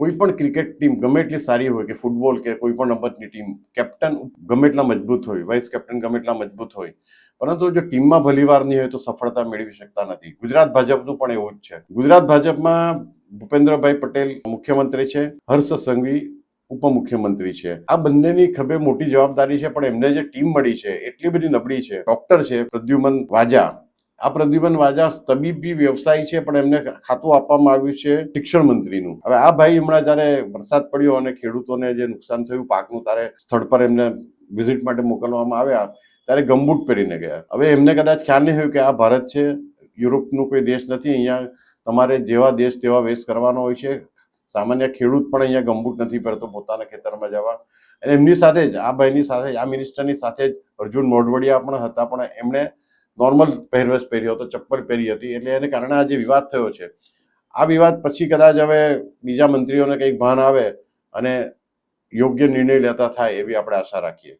કોઈ પણ cricket team ગમે એટલી સારી હોય કે ફૂટબોલ કે કોઈ પણ રમતની ટીમ કેપ્ટન ગમે એટલા મજબૂત હોય, વાઇસ કેપ્ટન ગમે એટલા મજબૂત હોય, પરંતુ જો ટીમમાં ભલીવાર નહીં હોય તો સફળતા મેળવી શકતા નથી. ગુજરાત ભાજપનું પણ એવું જ છે. ગુજરાત ભાજપમાં ભૂપેન્દ્રભાઈ પટેલ મુખ્યમંત્રી છે, હર્ષ સંઘવી ઉપમુખ્યમંત્રી છે. આ બંનેની ખભે મોટી જવાબદારી છે, પણ એમને જે ટીમ મળી છે, એટલી બધી નબળી છે. ડોક્ટર છે પ્રદ્યુમન વાજા. આ પ્રદ્યુમન વાજા તબીબી વ્યવસાય છે, પણ એમને ખાતું આપવામાં આવ્યું છે શિક્ષણ મંત્રીનું. હવે આ ભાઈ હમણાં જ્યારે વરસાદ પડ્યો અને ખેડૂતોને જે નુકસાન થયું પાકનું, ત્યારે સ્થળ પર એમને વિઝિટ માટે મોકલવામાં આવ્યા, ત્યારે ગમબૂટ પહેરીને ગયા. હવે એમને કદાચ ખ્યાલ નહીં હોય કે આ ભારત છે, યુરોપનું કોઈ દેશ નથી, અહીંયા તમારે જેવા દેશ તેવા વેશ કરવાનો હોય છે. સામાન્ય ખેડૂત પણ અહીંયા ગમબૂટ નથી પહેરતો, પોતાના ખેતરમાં જવા. અને એમની સાથે જ, આ ભાઈની સાથે આ મિનિસ્ટરની સાથે જ અર્જુન મોઢવડિયા પણ હતા, પણ એમણે નોર્મલ પહેરવેશ પહેર્યો હતો ચપ્પલ પહેરી હતી. એટલે એને કારણે આ જે વિવાદ થયો છે, આ વિવાદ પછી કદાચ હવે બીજા મંત્રીઓને કંઈક ભાન આવે અને યોગ્ય નિર્ણય લેતા થાય એવી આપણે આશા રાખીએ.